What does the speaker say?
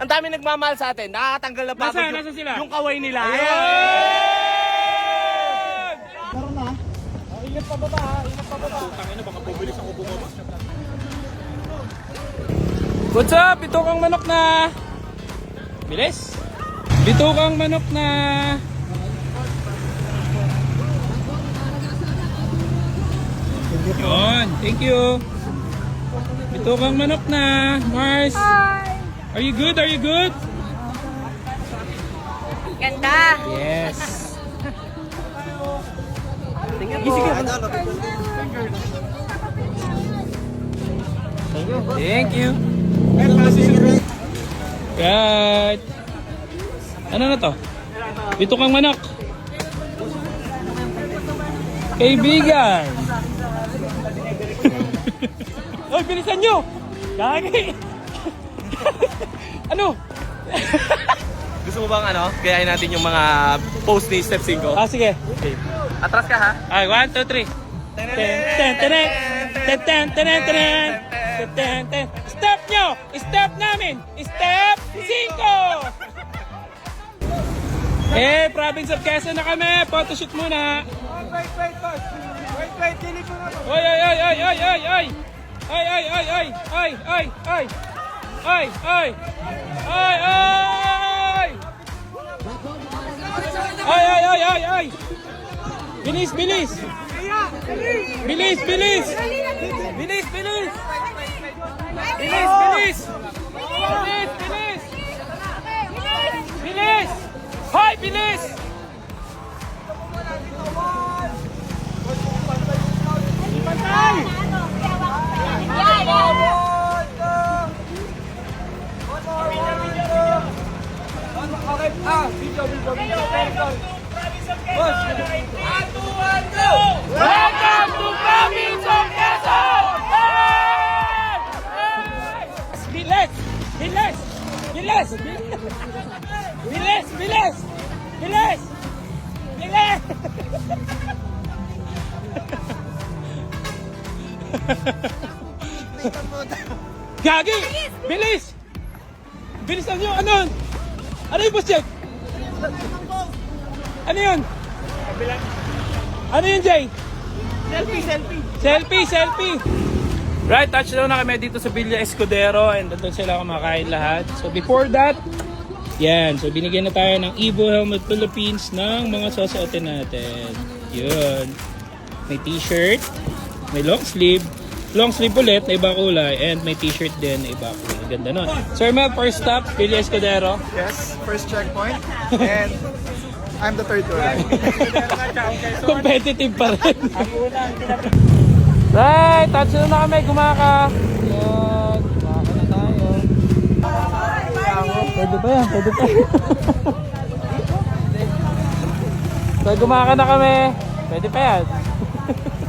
Ang dami nagmamahal sa atin. Nakakatanggal na pagod. Nasaan? yung- Nasaan sila? Yung kaway nila. Tangina, baka pubilis ako bumaba. What's up? Bitukang manok na. Bilis. Bitukang manok na. Yun. Thank you. Bitukang manok na. Mars. Are you good? Are you good? Ganda. Yes. Thank you. Right. Ano na to? Ito kang manok. Kaibigan. Oy, bilisan nyo! Gagi! ano? Gusto mo bang ano? Gayahin natin yung mga post ni Step 5? Ah, sige. Okay. Atras ka ha? Ay, 1, 2, 3. Step nyo! Step namin! Step 5! Eh, province of Quezon na kami! Photoshoot muna! Wait, wait, wait! Wait, wait! Dili po na! Oy, oy, oy, oy, oy, oy! Oy, oy, oy, oy, oy, oy, oy! Oy, oy. Oy, oy. Oy, oy, oy, oy, oy. Bilis, bilis. Bilis, bilis. Bilis, bilis. Bilis, bilis. Bilis, bilis. Bilis. Hoy, bilis. Video, video. Very good. Boss, Welcome to Province of Quezon! Hey! Hey! Bilis! Bilis! Bilis! Bilis! Bilis! Bilis! Bilis! Gagi! Bilis! Bilisan nyo! Ano? Ano yung boss check? Ano yun? Ano yun, Jay? selfie, selfie. Selfie, selfie! Right, touchdown na kami dito sa Villa Escudero and doon sila kumakain lahat. So before that, yan. So binigyan na tayo ng Evo Helmet Philippines ng mga susuotin natin. Yun. May t-shirt, may long sleeve, long sleeve ulit na iba kulay, and may t-shirt din na iba kulay. Ganda nun. Sir Mel, first stop, Villa Escudero. Yes, first checkpoint. And I'm the third one. Competitive pa rin. Right, touchdown na kami, gumaka. Yan, gumaka na tayo. Pwede ba yan? Pwede pa so, gumaka na kami. Pwede pa yan.